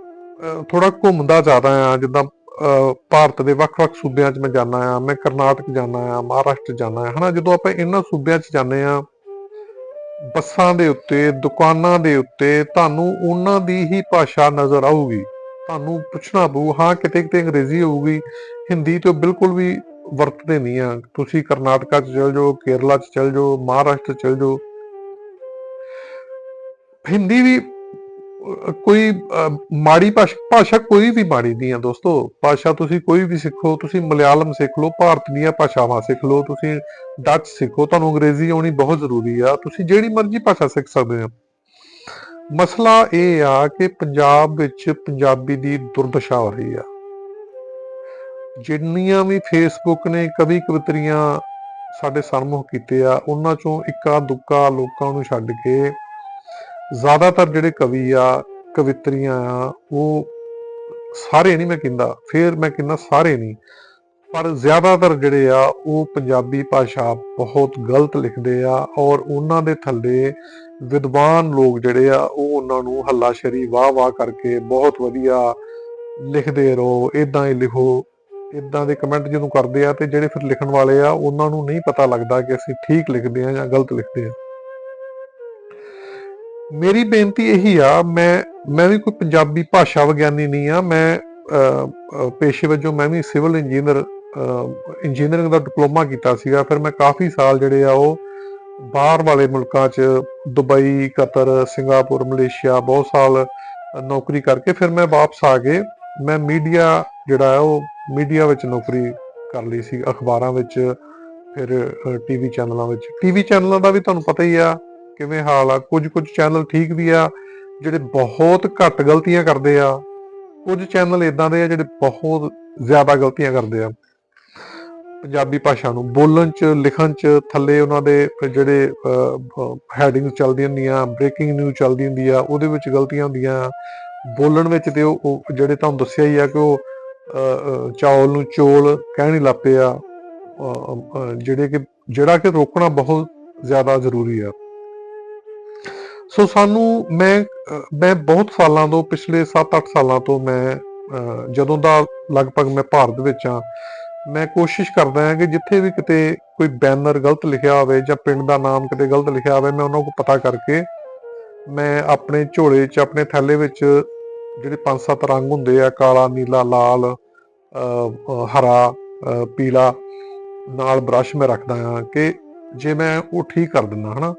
ਥੋੜਾ ਘੁੰਮਦਾ ਜ਼ਿਆਦਾ ਆ ਜਿੱਦਾਂ ਭਾਰਤ ਦੇ ਵੱਖ-ਵੱਖ ਸੂਬਿਆਂ 'ਚ ਮੈਂ ਜਾਂਦਾ ਆ, ਮੈਂ ਕਰਨਾਟਕ ਜਾਂਦਾ ਆ, ਮਹਾਰਾਸ਼ਟਰ ਜਾਂਦਾ ਆ, ਹਨਾ? ਜਦੋਂ ਆਪਾਂ ਇਹਨਾਂ ਸੂਬਿਆਂ 'ਚ ਜਾਂਦੇ ਆ, ਬੱਸਾਂ ਦੇ ਉੱਤੇ, ਦੁਕਾਨਾਂ ਦੇ ਉੱਤੇ, ਤੁਹਾਨੂੰ ਉਹਨਾਂ ਦੀ ਹੀ ਭਾਸ਼ਾ ਨਜ਼ਰ ਆਊਗੀ। ਤੁਹਾਨੂੰ ਪੁੱਛਣਾ ਪਊ, ਹਾਂ ਕਿਤੇ ਕਿਤੇ ਅੰਗਰੇਜ਼ੀ ਹੋਊਗੀ, ਹਿੰਦੀ ਤੇ ਬਿਲਕੁਲ ਵੀ ਵਰਤਦੇ ਨਹੀਂ ਆ। ਤੁਸੀਂ ਕਰਨਾਟਕਾ 'ਚ ਚਲ ਜਾਓ, ਕੇਰਲਾ 'ਚ ਚਲ ਜਾਓ, ਮਹਾਰਾਸ਼ਟਰ 'ਚ ਚਲ ਜਾਓ। ਹਿੰਦੀ ਵੀ ਕੋਈ ਅਹ, ਮਾੜੀ ਭਾਸ਼ਾ ਭਾਸ਼ਾ ਕੋਈ ਵੀ ਮਾੜੀ ਨਹੀਂ ਆ ਦੋਸਤੋ। ਭਾਸ਼ਾ ਤੁਸੀਂ ਕੋਈ ਵੀ ਸਿੱਖੋ ਤੁਸੀਂ ਮਲਿਆਲਮ ਸਿੱਖ ਲਓ ਭਾਰਤ ਦੀਆਂ ਭਾਸ਼ਾਵਾਂ ਸਿੱਖ ਲਓ ਤੁਸੀਂ ਡੱਚ ਸਿੱਖੋ ਤੁਹਾਨੂੰ ਅੰਗਰੇਜ਼ੀ ਆਉਣੀ ਬਹੁਤ ਜ਼ਰੂਰੀ ਆ। ਤੁਸੀਂ ਜਿਹੜੀ ਮਰਜ਼ੀ ਭਾਸ਼ਾ ਸਿੱਖ ਸਕਦੇ ਹੋ। ਮਸਲਾ ਇਹ ਆ ਕਿ ਪੰਜਾਬ ਵਿੱਚ ਪੰਜਾਬੀ ਦੀ ਦੁਰਦਸ਼ਾ ਹੋ ਰਹੀ ਆ। ਜਿੰਨੀਆਂ ਵੀ ਫੇਸਬੁੱਕ ਨੇ ਕਵੀ ਕਵਿਤਰੀਆਂ ਸਾਡੇ ਸਨਮੁਖ ਕੀਤੇ ਆ ਉਹਨਾਂ ਚੋਂ ਇੱਕਾ ਦੁੱਕਾ ਲੋਕਾਂ ਨੂੰ ਛੱਡ ਕੇ ਜ਼ਿਆਦਾਤਰ ਜਿਹੜੇ ਕਵੀ ਆ, ਕਵਿਤਰੀਆਂ ਆ, ਉਹ ਸਾਰੇ ਨਹੀਂ ਮੈਂ ਕਹਿੰਦਾ, ਫੇਰ ਮੈਂ ਕਹਿੰਦਾ ਸਾਰੇ ਨਹੀਂ, ਪਰ ਜ਼ਿਆਦਾਤਰ ਜਿਹੜੇ ਆ, ਉਹ ਪੰਜਾਬੀ ਭਾਸ਼ਾ ਬਹੁਤ ਗਲਤ ਲਿਖਦੇ ਆ ਔਰ ਉਹਨਾਂ ਦੇ ਥੱਲੇ ਵਿਦਵਾਨ ਲੋਕ ਜਿਹੜੇ ਆ, ਉਹ ਉਹਨਾਂ ਨੂੰ ਹੱਲਾਸ਼ੇਰੀ ਵਾਹ ਵਾਹ ਕਰਕੇ ਬਹੁਤ ਵਧੀਆ ਲਿਖਦੇ ਰਹੋ ਇਦਾਂ ਹੀ ਲਿਖੋ ਇਦਾਂ ਦੇ ਕਮੈਂਟ ਜਦੋਂ ਕਰਦੇ ਆ ਤੇ ਜਿਹੜੇ ਫਿਰ ਲਿਖਣ ਵਾਲੇ ਆ, ਉਹਨਾਂ ਨੂੰ ਨਹੀਂ ਪਤਾ ਲੱਗਦਾ ਕਿ ਅਸੀਂ ਠੀਕ ਲਿਖਦੇ ਆ ਜਾਂ ਗਲਤ ਲਿਖਦੇ ਆ। ਮੇਰੀ ਬੇਨਤੀ ਇਹੀ ਆ, ਮੈਂ ਮੈਂ ਵੀ ਕੋਈ ਪੰਜਾਬੀ ਭਾਸ਼ਾ ਵਿਗਿਆਨੀ ਨਹੀਂ ਆ, ਮੈਂ ਪੇਸ਼ੇ ਵਜੋਂ ਮੈਂ ਵੀ ਸਿਵਲ ਇੰਜੀਨੀਅਰ ਇੰਜੀਨੀਅਰਿੰਗ ਦਾ ਡਿਪਲੋਮਾ ਕੀਤਾ ਸੀਗਾ, ਫਿਰ ਮੈਂ ਕਾਫੀ ਸਾਲ ਜਿਹੜੇ ਆ ਉਹ ਬਾਹਰ ਵਾਲੇ ਮੁਲਕਾਂ 'ਚ, ਦੁਬਈ, ਕਤਰ, ਸਿੰਗਾਪੁਰ, ਮਲੇਸ਼ੀਆ, ਬਹੁਤ ਸਾਲ ਨੌਕਰੀ ਕਰਕੇ ਫਿਰ ਮੈਂ ਵਾਪਸ ਆ ਕੇ ਮੈਂ ਮੀਡੀਆ ਜਿਹੜਾ ਹੈ ਉਹ ਮੀਡੀਆ ਵਿੱਚ ਨੌਕਰੀ ਕਰ ਲਈ ਸੀ, ਅਖਬਾਰਾਂ ਵਿੱਚ, ਫਿਰ ਟੀਵੀ ਚੈਨਲਾਂ ਵਿੱਚ। ਟੀਵੀ ਚੈਨਲਾਂ ਦਾ ਵੀ ਤੁਹਾਨੂੰ ਪਤਾ ਹੀ ਆ ਕਿਵੇਂ ਹਾਲ ਆ? ਕੁਝ ਕੁਝ ਚੈਨਲ ਠੀਕ ਵੀ ਆ, ਜਿਹੜੇ ਬਹੁਤ ਘੱਟ ਗਲਤੀਆਂ ਕਰਦੇ ਆ। ਕੁਝ ਚੈਨਲ ਇਦਾਂ ਦੇ ਆ ਜਿਹੜੇ ਬਹੁਤ ਜ਼ਿਆਦਾ ਗਲਤੀਆਂ ਕਰਦੇ ਆ। ਪੰਜਾਬੀ ਭਾਸ਼ਾ ਨੂੰ ਬੋਲਣ ਚ, ਲਿਖਣ ਚ ਥੱਲੇ ਉਹਨਾਂ ਦੇ ਜਿਹੜੇ ਹੈਡਿੰਗ ਚੱਲਦੀਆਂ ਹੁੰਦੀਆਂ ਬ੍ਰੇਕਿੰਗ ਨਿਊਜ਼ ਚੱਲਦੀ ਹੁੰਦੀ ਆ, ਉਹਦੇ ਵਿੱਚ ਗਲਤੀਆਂ ਹੁੰਦੀਆਂ। ਬੋਲਣ ਵਿੱਚ ਤੇ ਉਹ ਜਿਹੜੇ ਤੁਹਾਨੂੰ ਦੱਸਿਆ ਹੀ ਆ ਕਿ ਉਹ ਚੌਲ ਨੂੰ ਚੋਲ ਕਹਿਣ ਹੀ ਲੱਪੇ ਆ। ਜਿਹੜੇ ਕਿ, ਜਿਹੜਾ ਕਿ ਰੋਕਣਾ ਬਹੁਤ ਜ਼ਿਆਦਾ ਜ਼ਰੂਰੀ ਆ। ਸੋ ਸਾਨੂੰ ਮੈਂ ਮੈਂ ਬਹੁਤ ਸਾਲਾਂ ਤੋਂ ਪਿਛਲੇ 7-8 ਸਾਲਾਂ ਤੋਂ ਮੈਂ ਅਹ, ਜਦੋਂ ਦਾ ਲਗਭਗ ਮੈਂ ਭਾਰਤ ਵਿੱਚ ਆ ਮੈਂ ਕੋਸ਼ਿਸ਼ ਕਰਦਾ ਹਾਂ ਕਿ ਜਿੱਥੇ ਵੀ ਕਿਤੇ ਕੋਈ ਬੈਨਰ ਗਲਤ ਲਿਖਿਆ ਹੋਵੇ ਜਾਂ ਪਿੰਡ ਦਾ ਨਾਮ ਕਿਤੇ ਗਲਤ ਲਿਖਿਆ ਹੋਵੇ ਮੈਂ ਉਹਨਾਂ ਕੋਲ ਪਤਾ ਕਰਕੇ ਮੈਂ ਆਪਣੇ ਝੋਲੇ 'ਚ ਆਪਣੇ ਥੈਲੇ ਵਿੱਚ ਜਿਹੜੇ ਪੰਜ ਸੱਤ ਰੰਗ ਹੁੰਦੇ ਆ ਕਾਲਾ ਨੀਲਾ ਲਾਲ ਅਹ, ਹਰਾ ਅਹ, ਪੀਲਾ ਨਾਲ ਬ੍ਰਸ਼ ਮੈਂ ਰੱਖਦਾ ਹਾਂ ਕਿ ਜੇ ਮੈਂ ਉਹ ਠੀਕ ਕਰ ਦਿੰਦਾ ਹਨਾ? ਅਹ,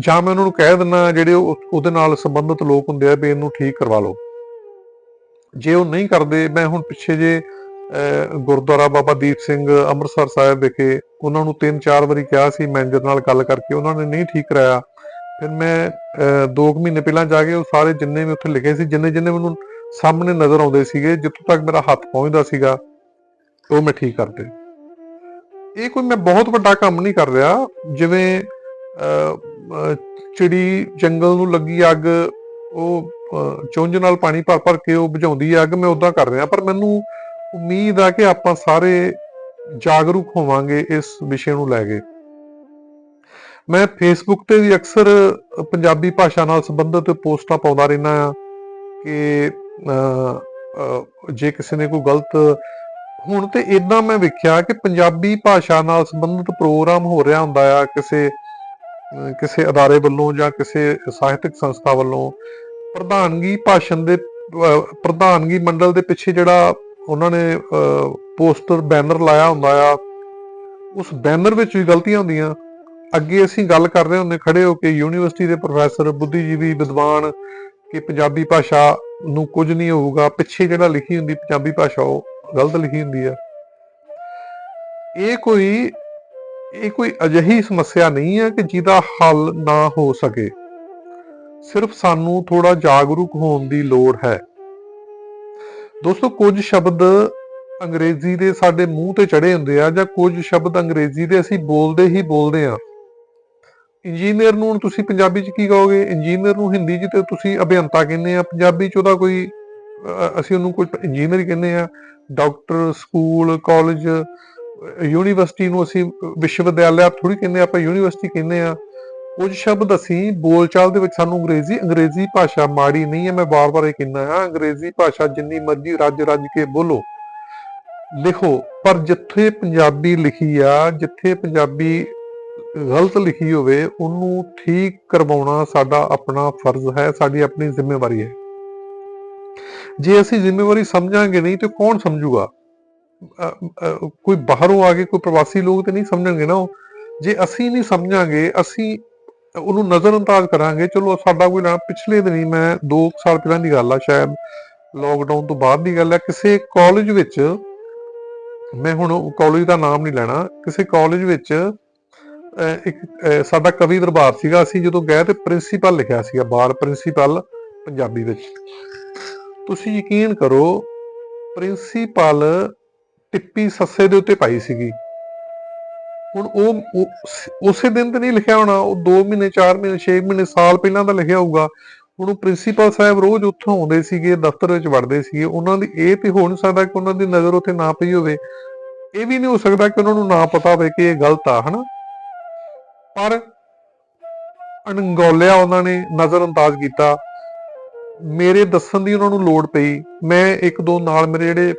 ਜਾਂ ਮੈਂ ਉਹਨਾਂ ਨੂੰ ਕਹਿ ਦਿੰਦਾ ਜਿਹੜੇ ਉਹ- ਉਹਦੇ ਨਾਲ ਸੰਬੰਧਿਤ ਲੋਕ ਹੁੰਦੇ ਆ ਵੀ ਇਹਨੂੰ ਠੀਕ ਕਰਵਾ ਲਓ। ਜੇ ਉਹ ਨਹੀਂ ਕਰਦੇ ਮੈਂ ਹੁਣ ਪਿੱਛੇ ਜੇ ਅਹ, ਗੁਰਦੁਆਰਾ ਬਾਬਾ ਦੀਪ ਸਿੰਘ ਅੰਮ੍ਰਿਤਸਰ ਸਾਹਿਬ ਵਿਖੇ ਉਹਨਾਂ ਨੂੰ ਤਿੰਨ ਚਾਰ ਵਾਰੀ ਕਿਹਾ ਸੀ ਮੈਨੇਜਰ ਨਾਲ ਗੱਲ ਕਰਕੇ ਉਹਨਾਂ ਨੇ ਨਹੀਂ ਠੀਕ ਕਰਾਇਆ। ਫਿਰ ਮੈਂ 2 ਮਹੀਨੇ ਪਹਿਲਾਂ ਜਾ ਕੇ ਉਹ ਸਾਰੇ ਜਿੰਨੇ ਵੀ ਉੱਥੇ ਲਿਖੇ ਸੀ ਜਿੰਨੇ ਜਿੰਨੇ ਮੈਨੂੰ ਸਾਹਮਣੇ ਨਜ਼ਰ ਆਉਂਦੇ ਸੀਗੇ ਜਿੱਥੋਂ ਤੱਕ ਮੇਰਾ ਹੱਥ ਪਹੁੰਚਦਾ ਸੀਗਾ ਉਹ ਮੈਂ ਠੀਕ ਕਰਦੇ ਇਹ ਕੋਈ ਮੈਂ ਬਹੁਤ ਵੱਡਾ ਕੰਮ ਨਹੀਂ ਕਰ ਰਿਹਾ ਜਿਵੇਂ ਚਿੜੀ ਜੰਗਲ ਨੂੰ ਲੱਗੀ ਅੱਗ ਉਹ ਚੁੰਝ ਨਾਲ ਪਾਣੀ ਭਰ ਭਰ ਕੇ ਉਹ ਬੁਝਾਉਂਦੀ ਹੈ ਅੱਗ ਮੈਂ ਉਦਾਂ ਕਰ ਰਿਹਾ। ਪਰ ਮੈਨੂੰ ਉਮੀਦ ਆ ਕਿ ਆਪਾਂ ਸਾਰੇ ਜਾਗਰੂਕ ਹੋਵਾਂਗੇ ਇਸ ਵਿਸ਼ੇ ਨੂੰ ਲੈ ਕੇ। ਮੈਂ ਫੇਸਬੁੱਕ ਤੇ ਵੀ ਅਕਸਰ ਪੰਜਾਬੀ ਭਾਸ਼ਾ ਨਾਲ ਸੰਬੰਧਿਤ ਪੋਸਟਾਂ ਪਾਉਂਦਾ ਰਹਿਣਾ ਆ ਕਿ ਅਹ, ਅਹ, ਜੇ ਕਿਸੇ ਨੇ ਕੋਈ ਗਲਤ ਹੁਣ ਤੇ ਇਦਾਂ ਮੈਂ ਵੇਖਿਆ ਕਿ ਪੰਜਾਬੀ ਭਾਸ਼ਾ ਨਾਲ ਸੰਬੰਧਿਤ ਪ੍ਰੋਗਰਾਮ ਹੋ ਰਿਹਾ ਹੁੰਦਾ ਆ ਕਿਸੇ ਕਿਸੇ ਅਦਾਰੇ ਵੱਲੋਂ ਜਾਂ ਕਿਸੇ ਸਾਹਿਤਕ ਸੰਸਥਾ ਵੱਲੋਂ ਪ੍ਰਧਾਨਗੀ ਭਾਸ਼ਣ ਦੇ ਪ੍ਰਧਾਨਗੀ ਮੰਡਲ ਦੇ ਪਿੱਛੇ ਜਿਹੜਾ ਉਹਨਾਂ ਨੇ ਪੋਸਟਰ, ਬੈਨਰ ਲਾਇਆ ਹੁੰਦਾ ਆ, ਉਸ ਬੈਨਰ ਵਿੱਚ ਵੀ ਗਲਤੀਆਂ ਹੁੰਦੀਆਂ। ਅੱਗੇ ਅਸੀਂ ਗੱਲ ਕਰ ਰਹੇ ਹੁੰਦੇ, ਖੜੇ ਹੋ ਕੇ ਯੂਨੀਵਰਸਿਟੀ ਦੇ ਪ੍ਰੋਫੈਸਰ ਬੁੱਧੀਜੀਵੀ ਵਿਦਵਾਨ ਕਿ ਪੰਜਾਬੀ ਭਾਸ਼ਾ ਨੂੰ ਕੁਝ ਨਹੀਂ ਹੋਊਗਾ। ਪਿੱਛੇ ਜਿਹੜਾ ਲਿਖੀ ਹੁੰਦੀ, ਪੰਜਾਬੀ ਭਾਸ਼ਾ, ਉਹ ਗਲਤ ਲਿਖੀ ਹੁੰਦੀ ਆ। ਇਹ ਕੋਈ ਇਹ ਕੋਈ ਅਜਿਹੀ ਸਮੱਸਿਆ ਨਹੀਂ ਹੈ ਕਿ ਜਿਹਦਾ ਹੱਲ ਨਾ ਹੋ ਸਕੇ। ਸਿਰਫ ਸਾਨੂੰ ਥੋੜਾ ਜਾਗਰੂਕ ਹੋਣ ਦੀ ਲੋੜ ਹੈ। ਦੋਸਤੋ, ਕੁਝ ਸ਼ਬਦ ਅੰਗਰੇਜ਼ੀ ਦੇ ਸਾਡੇ ਮੂੰਹ ਤੇ ਚੜੇ ਹੁੰਦੇ ਆ ਜਾਂ ਕੁਝ ਸ਼ਬਦ ਅੰਗਰੇਜ਼ੀ ਦੇ ਅਸੀਂ ਬੋਲਦੇ ਹੀ ਬੋਲਦੇ ਆ। ਇੰਜੀਨੀਅਰ ਨੂੰ ਹੁਣ ਤੁਸੀਂ ਪੰਜਾਬੀ ਚ ਕੀ ਕਹੋਗੇ? ਇੰਜੀਨੀਅਰ ਨੂੰ ਹਿੰਦੀ ਚ ਤੇ ਤੁਸੀਂ ਅਭਿਅੰਤਾ ਕਹਿੰਦੇ ਆ। ਪੰਜਾਬੀ ਚ ਉਹਦਾ ਕੋਈ ਅਸੀਂ ਉਹਨੂੰ ਕੋਈ ਇੰਜੀਨੀਅਰ ਕਹਿੰਦੇ ਆ। ਡਾਕਟਰ, ਸਕੂਲ, ਕਾਲਜ ਯੂਨੀਵਰਸਿਟੀ ਨੂੰ ਅਸੀਂ ਵਿਸ਼ਵ ਵਿਦਿਆਲਿਆ ਥੋੜੀ ਕਹਿੰਦੇ ਆਪਾਂ ਯੂਨੀਵਰਸਿਟੀ ਕਹਿੰਦੇ ਆ। ਕੁਝ ਸ਼ਬਦ ਅਸੀਂ ਬੋਲਚਾਲ ਦੇ ਵਿੱਚ ਸਾਨੂੰ ਅੰਗਰੇਜ਼ੀ ਅੰਗਰੇਜ਼ੀ ਭਾਸ਼ਾ ਮਾੜੀ ਨਹੀਂ ਹੈ, ਮੈਂ ਬਾਰ-ਬਾਰ ਇਹ ਕਹਿੰਦਾ ਹਾਂ, ਅੰਗਰੇਜ਼ੀ ਭਾਸ਼ਾ ਜਿੰਨੀ ਮਰਜ਼ੀ ਰੱਜ-ਰੱਜ ਕੇ ਬੋਲੋ। ਲਿਖੋ, ਪਰ ਜਿੱਥੇ ਪੰਜਾਬੀ ਲਿਖੀ ਆ, ਜਿੱਥੇ ਪੰਜਾਬੀ ਗਲਤ ਲਿਖੀ ਹੋਵੇ, ਉਹਨੂੰ ਠੀਕ ਕਰਵਾਉਣਾ ਸਾਡਾ ਆਪਣਾ ਫਰਜ਼ ਹੈ, ਸਾਡੀ ਆਪਣੀ ਜ਼ਿੰਮੇਵਾਰੀ ਹੈ। ਜੇ ਅਸੀਂ ਜ਼ਿੰਮੇਵਾਰੀ ਸਮਝਾਂਗੇ ਨਹੀਂ, ਤੇ ਕੌਣ ਸਮਝੂਗਾ? ਕੋਈ ਬਾਹਰੋਂ ਆ ਕੇ ਕੋਈ ਪ੍ਰਵਾਸੀ ਲੋਕ ਤੇ ਨਹੀਂ ਸਮਝਣਗੇ ਨਾ ਉਹ। ਜੇ ਅਸੀਂ ਨਹੀਂ ਸਮਝਾਂਗੇ, ਅਸੀਂ ਉਹਨੂੰ ਨਜ਼ਰਅੰਦਾਜ਼ ਕਰਾਂਗੇ, ਚਲੋ ਸਾਡਾ ਕੋਈ ਨਾ ਪਿਛਲੇ ਦਿਨੀ ਮੈਂ 2 ਸਾਲ ਪਹਿਲਾਂ ਦੀ ਗੱਲ ਆ, ਸ਼ਾਇਦ ਲੋਕਡਾਊਨ ਤੋਂ ਬਾਅਦ ਦੀ ਗੱਲ ਆ, ਕਿਸੇ ਕਾਲਜ ਵਿੱਚ ਮੈਂ ਹੁਣ ਕਾਲਜ ਦਾ ਨਾਮ ਨਹੀਂ ਲੈਣਾ। ਕਿਸੇ ਕਾਲਜ ਵਿੱਚ ਇੱਕ ਸਾਡਾ ਕਵੀ ਦਰਬਾਰ ਸੀਗਾ, ਅਸੀਂ ਜਦੋਂ ਗਏ ਤੇ ਪ੍ਰਿੰਸੀਪਲ ਲਿਖਿਆ ਸੀਗਾ ਬਾਰ ਪ੍ਰਿੰਸੀਪਲ ਪੰਜਾਬੀ ਵਿੱਚ। ਤੁਸੀਂ ਯਕੀਨ ਕਰੋ ਪ੍ਰਿੰਸੀਪਲ ਟਿੱਪੀ ਸੱਸੇ ਦੇ ਉੱਤੇ ਪਾਈ ਸੀਗੀ। ਹੁਣ ਉਹ ਉਸੇ ਦਿਨ ਤੇ ਨਹੀਂ ਲਿਖਿਆ ਹੋਣਾ, ਉਹ 2 ਮਹੀਨੇ 4 ਮਹੀਨੇ 6 ਮਹੀਨੇ, ਸਾਲ ਪਹਿਲਾਂ ਦਾ ਲਿਖਿਆ ਹੋਊਗਾ। ਹੁਣ ਉਹ ਪ੍ਰਿੰਸੀਪਲ ਸਾਹਿਬ ਰੋਜ਼ ਉੱਥੋਂ ਆਉਂਦੇ ਸੀਗੇ, ਦਫ਼ਤਰ ਵਿੱਚ ਵੜਦੇ ਸੀਗੇ। ਉਹਨਾਂ ਦੀ ਇਹ ਤੇ ਹੋ ਨਹੀਂ ਸਕਦਾ ਕਿ ਉਹਨਾਂ ਦੀ ਨਜ਼ਰ ਉੱਥੇ ਨਾ ਪਈ ਹੋਵੇ। ਇਹ ਵੀ ਨਹੀਂ ਹੋ ਸਕਦਾ ਕਿ ਉਹਨਾਂ ਨੂੰ ਨਾ ਪਤਾ ਹੋਵੇ ਕਿ ਇਹ ਗਲਤ ਆ, ਹਨਾ? ਪਰ ਅਣਗੌਲਿਆ ਉਹਨਾਂ ਨੇ ਨਜ਼ਰ ਅੰਦਾਜ਼ ਕੀਤਾ। ਮੇਰੇ ਦੱਸਣ ਦੀ ਉਹਨਾਂ ਨੂੰ ਲੋੜ ਪਈ। ਮੈਂ ਇੱਕ ਦੋ ਨਾਲ ਮੇਰੇ ਜਿਹੜੇ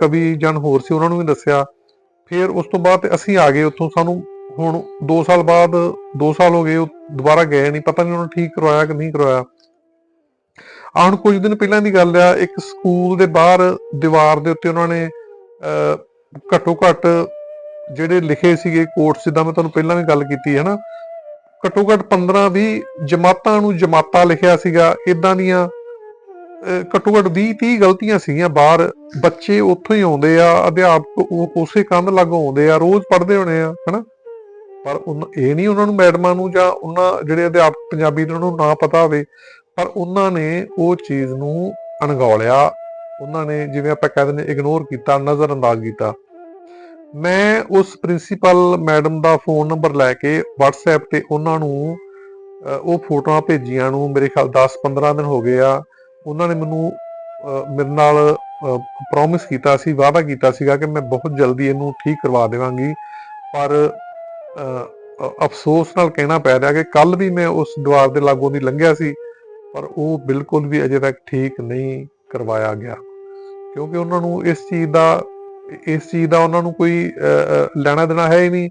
ਕਵੀ ਜਨ ਹੋਰ ਸੀ ਉਹਨਾਂ ਨੂੰ ਵੀ ਦੱਸਿਆ। ਫਿਰ ਉਸ ਤੋਂ ਬਾਅਦ ਅਸੀਂ ਆ ਗਏ ਉੱਥੋਂ। ਸਾਨੂੰ ਹੁਣ 2 ਸਾਲ ਬਾਅਦ 2 ਸਾਲ ਹੋ ਗਏ ਦੁਬਾਰਾ ਗਏ ਨਹੀਂ। ਪਤਾ ਨਹੀਂ ਉਹਨਾਂ ਨੇ ਠੀਕ ਕਰਵਾਇਆ ਕਿ ਨਹੀਂ ਕਰਵਾਇਆ। ਆਹ ਹੁਣ ਕੁਝ ਦਿਨ ਪਹਿਲਾਂ ਦੀ ਗੱਲ ਆ ਇੱਕ ਸਕੂਲ ਦੇ ਬਾਹਰ ਦੀਵਾਰ ਦੇ ਉੱਤੇ ਉਹਨਾਂ ਨੇ ਅਹ, ਘੱਟੋ ਘੱਟ ਜਿਹੜੇ ਲਿਖੇ ਸੀਗੇ ਕੋਟਸ ਜਿੱਦਾਂ ਮੈਂ ਤੁਹਾਨੂੰ ਪਹਿਲਾਂ ਵੀ ਗੱਲ ਕੀਤੀ ਹੈ ਨਾ ਘੱਟੋ ਘੱਟ 15 20 ਜਮਾਤਾਂ ਨੂੰ ਜਮਾਤਾ ਲਿਖਿਆ ਸੀਗਾ। ਇਦਾਂ ਦੀਆਂ ਘੱਟੋ ਘੱਟ 20 30 ਗਲਤੀਆਂ ਸੀਗੀਆਂ ਬਾਹਰ। ਬੱਚੇ ਉੱਥੋਂ ਹੀ ਆਉਂਦੇ ਆ, ਅਧਿਆਪਕ ਉਹ ਉਸੇ ਕੰਧ ਲਾਗੋਂ ਆਉਂਦੇ ਆ, ਰੋਜ਼ ਪੜ੍ਹਦੇ ਹੋਣੇ ਆ, ਹਨਾ? ਪਰ ਉਨ- ਇਹ ਨਹੀਂ ਉਹਨਾਂ ਨੂੰ ਮੈਡਮਾਂ ਨੂੰ ਜਾਂ ਉਹਨਾਂ ਜਿਹੜੇ ਅਧਿਆਪਕ ਪੰਜਾਬੀ ਦੇ ਉਹਨਾਂ ਨੂੰ ਨਾ ਪਤਾ ਹੋਵੇ, ਪਰ ਉਹਨਾਂ ਨੇ ਉਹ ਚੀਜ਼ ਨੂੰ ਅਣਗੌਲਿਆ। ਉਹਨਾਂ ਨੇ ਜਿਵੇਂ ਆਪਾਂ ਕਹਿੰਦੇ ਨੇ ਇਗਨੋਰ ਕੀਤਾ ਨਜ਼ਰ ਅੰਦਾਜ਼ ਕੀਤਾ। ਮੈਂ ਉਸ ਪ੍ਰਿੰਸੀਪਲ ਮੈਡਮ ਦਾ ਫੋਨ ਨੰਬਰ ਲੈ ਕੇ WhatsApp ਤੇ ਉਹਨਾਂ ਨੂੰ ਉਹ ਫੋਟੋਆਂ ਭੇਜੀਆਂ ਨੂੰ, ਮੇਰੇ ਖਿਆਲ 10-15 ਦਿਨ ਹੋ ਗਏ ਆ। ਉਹਨਾਂ ਨੇ ਮੈਨੂੰ ਮੇਰੇ ਨਾਲ ਪ੍ਰੋਮਿਸ ਕੀਤਾ ਸੀ, ਵਾਅਦਾ ਕੀਤਾ ਸੀਗਾ ਕਿ ਮੈਂ ਬਹੁਤ ਜਲਦੀ ਇਹਨੂੰ ਠੀਕ ਕਰਵਾ ਦੇਵਾਂਗੀ। ਪਰ ਅਫਸੋਸ ਨਾਲ ਕਹਿਣਾ ਪੈ ਰਿਹਾ ਕਿ ਕੱਲ ਵੀ ਮੈਂ ਉਸ ਦੀਵਾਰ ਦੇ ਲਾਗੋਂ ਦੀ ਲੰਘਿਆ ਸੀ, ਪਰ ਉਹ ਬਿਲਕੁਲ ਵੀ ਅਜੇ ਤੱਕ ਠੀਕ ਨਹੀਂ ਕਰਵਾਇਆ ਗਿਆ। ਕਿਉਂਕਿ ਉਹਨਾਂ ਨੂੰ ਇਸ ਚੀਜ਼ ਦਾ ਇਸ ਚੀਜ਼ ਦਾ ਉਹਨਾਂ ਨੂੰ ਕੋਈ ਅਹ, ਲੈਣਾ ਦੇਣਾ ਹੈ ਹੀ ਨਹੀਂ।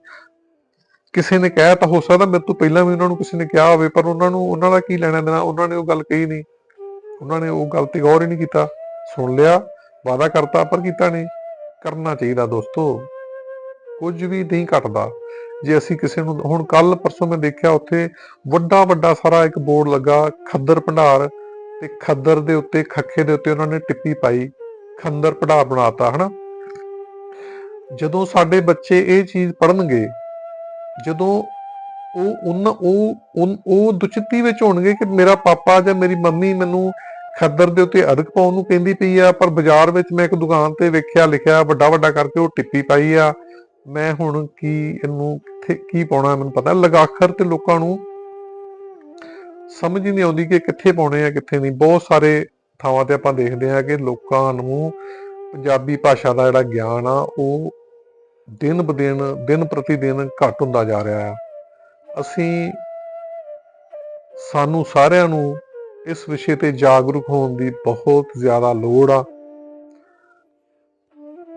ਕਿਸੇ ਨੇ ਕਹਿ ਤਾਂ ਹੋ ਸਕਦਾ ਮੇਰੇ ਤੋਂ ਪਹਿਲਾਂ ਵੀ ਉਹਨਾਂ ਨੂੰ ਕਿਸੇ ਨੇ ਕਿਹਾ ਹੋਵੇ ਪਰ ਉਹਨਾਂ ਨੂੰ ਉਹਨਾਂ ਦਾ ਕੀ ਲੈਣਾ ਦੇਣਾ ਉਹਨਾਂ ਨੇ ਉਹ ਗੱਲ ਕਹੀ ਨਹੀਂ। ਉਹਨਾਂ ਨੇ ਉਹ ਗੱਲ ਤੇ ਗੌਰ ਹੀ ਨਹੀਂ ਕੀਤਾ। ਸੁਣ ਲਿਆ ਵਾਅਦਾ ਕਰਤਾ ਪਰ ਕੀਤਾ ਨਹੀਂ। ਕਰਨਾ ਚਾਹੀਦਾ ਦੋਸਤੋ। ਕੁਝ ਵੀ ਨਹੀਂ ਘਟਦਾ। ਜੇ ਅਸੀਂ ਕਿਸੇ ਨੂੰ ਹੁਣ ਕੱਲ ਪਰਸੋਂ ਮੈਂ ਦੇਖਿਆ ਉੱਥੇ ਵੱਡਾ ਵੱਡਾ ਸਾਰਾ ਇੱਕ ਬੋਰਡ ਲੱਗਾ ਖੱਦਰ ਭੰਡਾਰ। ਤੇ ਖੱਦਰ ਦੇ ਉੱਤੇ ਖੱਖੇ ਦੇ ਉੱਤੇ ਉਹਨਾਂ ਨੇ ਟਿੱਪੀ ਪਾਈ। ਖੰਦਰ ਭੰਡਾਰ ਬਣਾਤਾ ਹਨਾ? ਜਦੋਂ ਸਾਡੇ ਬੱਚੇ ਇਹ ਚੀਜ਼ ਪੜਨਗੇ ਜਦੋਂ ਉਹ ਉਹਨਾਂ ਉਹ ਉਹ ਦੁਚਿੱਤੀ ਵਿੱਚ ਹੋਣਗੇ ਕਿ ਮੇਰਾ ਪਾਪਾ ਜਾਂ ਮੇਰੀ ਮੰਮੀ ਮੈਨੂੰ ਖੱਦਰ ਦੇ ਉੱਤੇ ਅਰਕ ਪਾਉਣ ਨੂੰ ਕਹਿੰਦੀ ਪਈ ਆ, ਪਰ ਬਾਜ਼ਾਰ ਵਿੱਚ ਮੈਂ ਇੱਕ ਦੁਕਾਨ ਤੇ ਵੇਖਿਆ, ਲਿਖਿਆ, ਵੱਡਾ ਵੱਡਾ ਕਰਕੇ ਉਹ ਟਿੱਪੀ ਪਾਈ ਆ। ਮੈਂ ਹੁਣ ਕੀ ਇਹਨੂੰ ਕੀ ਪਾਉਣਾ ਮੈਨੂੰ ਪਤਾ? ਲਗਾਖਰ ਤੇ ਲੋਕਾਂ ਨੂੰ ਸਮਝ ਹੀ ਨਹੀਂ ਆਉਂਦੀ ਕਿ ਕਿੱਥੇ ਪਾਉਣੇ ਆ, ਕਿੱਥੇ ਨਹੀਂ। ਬਹੁਤ ਸਾਰੇ ਥਾਵਾਂ ਤੇ ਆਪਾਂ ਦੇਖਦੇ ਹਾਂ ਕਿ ਲੋਕਾਂ ਨੂੰ ਪੰਜਾਬੀ ਭਾਸ਼ਾ ਦਾ ਜਿਹੜਾ ਗਿਆਨ ਆ, ਉਹ ਦਿਨ ਬ ਦਿਨ ਦਿਨ ਪ੍ਰਤੀ ਦਿਨ ਘਟ ਹੁੰਦਾ ਜਾ ਰਿਹਾ ਆ। ਅਸੀਂ ਸਾਨੂੰ ਸਾਰਿਆਂ ਨੂੰ ਇਸ ਵਿਸ਼ੇ ਤੇ ਜਾਗਰੂਕ ਹੋਣ ਦੀ ਬਹੁਤ ਜ਼ਿਆਦਾ ਲੋੜ ਆ।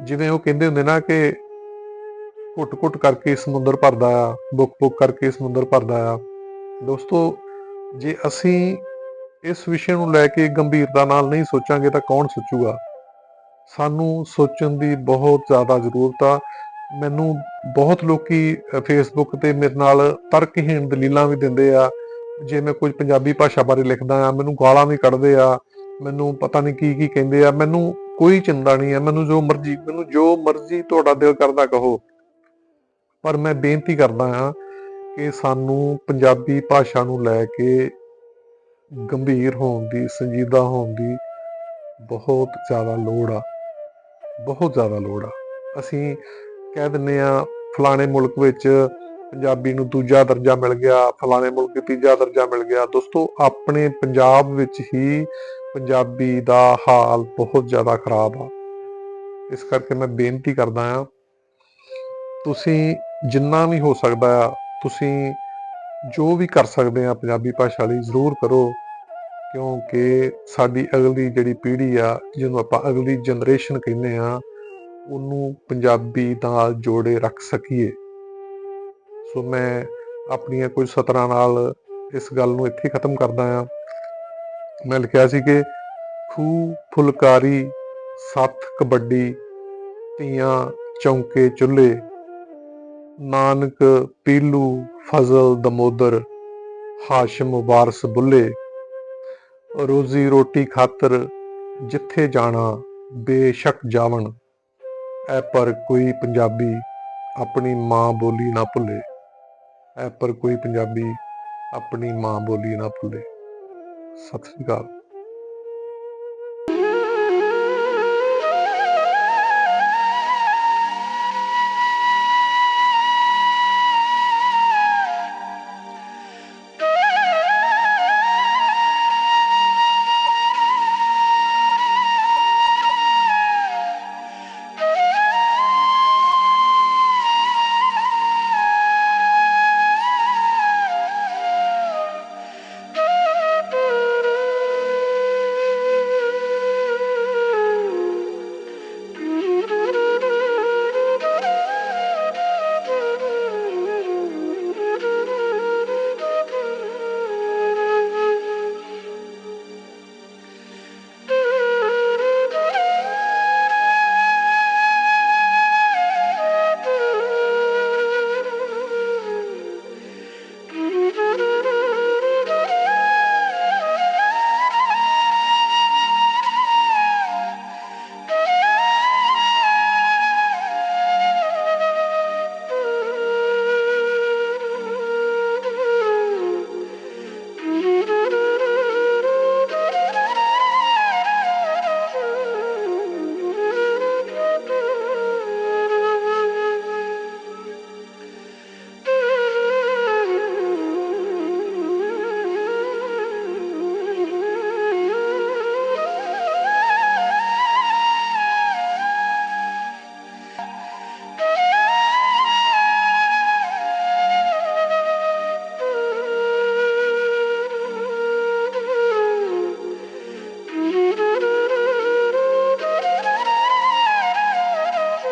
ਜਿਵੇਂ ਉਹ ਕਹਿੰਦੇ ਹੁੰਦੇ ਨਾ ਕਿ ਘੁੱਟ-ਘੁੱਟ ਕਰਕੇ ਸਮੁੰਦਰ ਭਰਦਾ ਆ ਬੁੱਕ-ਬੁੱਕ ਕਰਕੇ ਸਮੁੰਦਰ ਭਰਦਾ ਆ। ਦੋਸਤੋ, ਜੇ ਅਸੀਂ ਇਸ ਵਿਸ਼ੇ ਨੂੰ ਲੈ ਕੇ ਗੰਭੀਰਤਾ ਨਾਲ ਨਹੀਂ ਸੋਚਾਂਗੇ ਤਾਂ ਕੌਣ ਸੋਚੂਗਾ? ਸਾਨੂੰ ਸੋਚਣ ਦੀ ਬਹੁਤ ਜ਼ਿਆਦਾ ਜ਼ਰੂਰਤ ਆ। ਮੈਨੂੰ ਬਹੁਤ ਲੋਕੀ ਫੇਸਬੁੱਕ ਤੇ ਮੇਰੇ ਨਾਲ ਤਰਕਹੀਣ ਦਲੀਲਾਂ ਵੀ ਦਿੰਦੇ ਆ। ਜੇ ਮੈਂ ਕੁਝ ਪੰਜਾਬੀ ਭਾਸ਼ਾ ਬਾਰੇ ਲਿਖਦਾ ਆ, ਮੈਨੂੰ ਗਾਲਾਂ ਵੀ ਕੱਢਦੇ ਆ। ਮੈਨੂੰ ਪਤਾ ਨਹੀਂ ਕੀ ਕੀ ਕਹਿੰਦੇ ਆ। ਮੈਨੂੰ ਕੋਈ ਚਿੰਤਾ ਨਹੀਂ ਆ। ਮੈਨੂੰ ਜੋ ਮਰਜ਼ੀ, ਮੈਨੂੰ ਜੋ ਮਰਜ਼ੀ ਤੁਹਾਡਾ ਦਿਲ ਕਰਦਾ ਕਹੋ। ਪਰ ਮੈਂ ਬੇਨਤੀ ਕਰਦਾ ਹਾਂ ਕਿ ਸਾਨੂੰ ਪੰਜਾਬੀ ਭਾਸ਼ਾ ਨੂੰ ਲੈ ਕੇ ਗੰਭੀਰ ਹੋਣ ਦੀ, ਸੰਜੀਦਾ ਹੋਣ ਦੀ ਬਹੁਤ ਜ਼ਿਆਦਾ ਲੋੜ ਆ। ਬਹੁਤ ਜ਼ਿਆਦਾ ਲੋੜ ਆ। ਅਸੀਂ ਕਹਿ ਦਿੰਨੇ ਆ, ਫਲਾਣੇ ਮੁਲਕ ਵਿੱਚ ਪੰਜਾਬੀ ਨੂੰ ਦੂਜਾ ਦਰਜਾ ਮਿਲ ਗਿਆ, ਫਲਾਣੇ ਮੁਲਕ ਤੀਜਾ ਦਰਜਾ ਮਿਲ ਗਿਆ। ਦੋਸਤੋ, ਆਪਣੇ ਪੰਜਾਬ ਵਿੱਚ ਹੀ ਪੰਜਾਬੀ ਦਾ ਹਾਲ ਬਹੁਤ ਜ਼ਿਆਦਾ ਖਰਾਬ ਆ। ਇਸ ਕਰਕੇ ਮੈਂ ਬੇਨਤੀ ਕਰਦਾ ਆ, ਤੁਸੀਂ ਜਿੰਨਾ ਵੀ ਹੋ ਸਕਦਾ ਆ, ਤੁਸੀਂ ਜੋ ਵੀ ਕਰ ਸਕਦੇ ਆ ਪੰਜਾਬੀ ਭਾਸ਼ਾ ਲਈ ਜ਼ਰੂਰ ਕਰੋ। ਕਿਉਂਕਿ ਸਾਡੀ ਅਗਲੀ ਜਿਹੜੀ ਪੀੜ੍ਹੀ ਆ, ਜਿਹਨੂੰ ਆਪਾਂ ਅਗਲੀ ਜਨਰੇਸ਼ਨ ਕਹਿੰਦੇ ਆ, ਉਹਨੂੰ ਪੰਜਾਬੀ ਨਾਲ ਜੋੜੇ ਰੱਖ ਸਕੀਏ। ਸੋ ਮੈਂ ਆਪਣੀਆਂ ਕੁਝ ਸਤਰਾਂ ਨਾਲ ਇਸ ਗੱਲ ਨੂੰ ਇੱਥੇ ਖਤਮ ਕਰਦਾ ਆ। ਮੈਂ ਲਿਖਿਆ ਸੀ ਕਿ ਖੂ ਫੁਲਕਾਰੀ ਸੱਤ ਕਬੱਡੀ ਧੀਆਂ ਚੌਂਕੇ ਚੁੱਲ੍ਹੇ, ਨਾਨਕ ਪੀਲੂ ਫਜ਼ਲ ਦਮੋਦਰ, ਹਾਸ਼ਮ ਵਾਰਸ ਬੁੱਲੇ। ਰੋਜ਼ੀ ਰੋਟੀ ਖਾਤਰ ਜਿੱਥੇ ਜਾਣਾ ਬੇਸ਼ੱਕ ਜਾਵਣ, ਐ ਪਰ ਕੋਈ ਪੰਜਾਬੀ ਆਪਣੀ ਮਾਂ ਬੋਲੀ ਨਾ ਭੁੱਲੇ। ਐ ਪਰ ਕੋਈ ਪੰਜਾਬੀ ਆਪਣੀ ਮਾਂ ਬੋਲੀ ਨਾ ਭੁੱਲੇ। ਸਤਿ ਸ੍ਰੀ ਅਕਾਲ।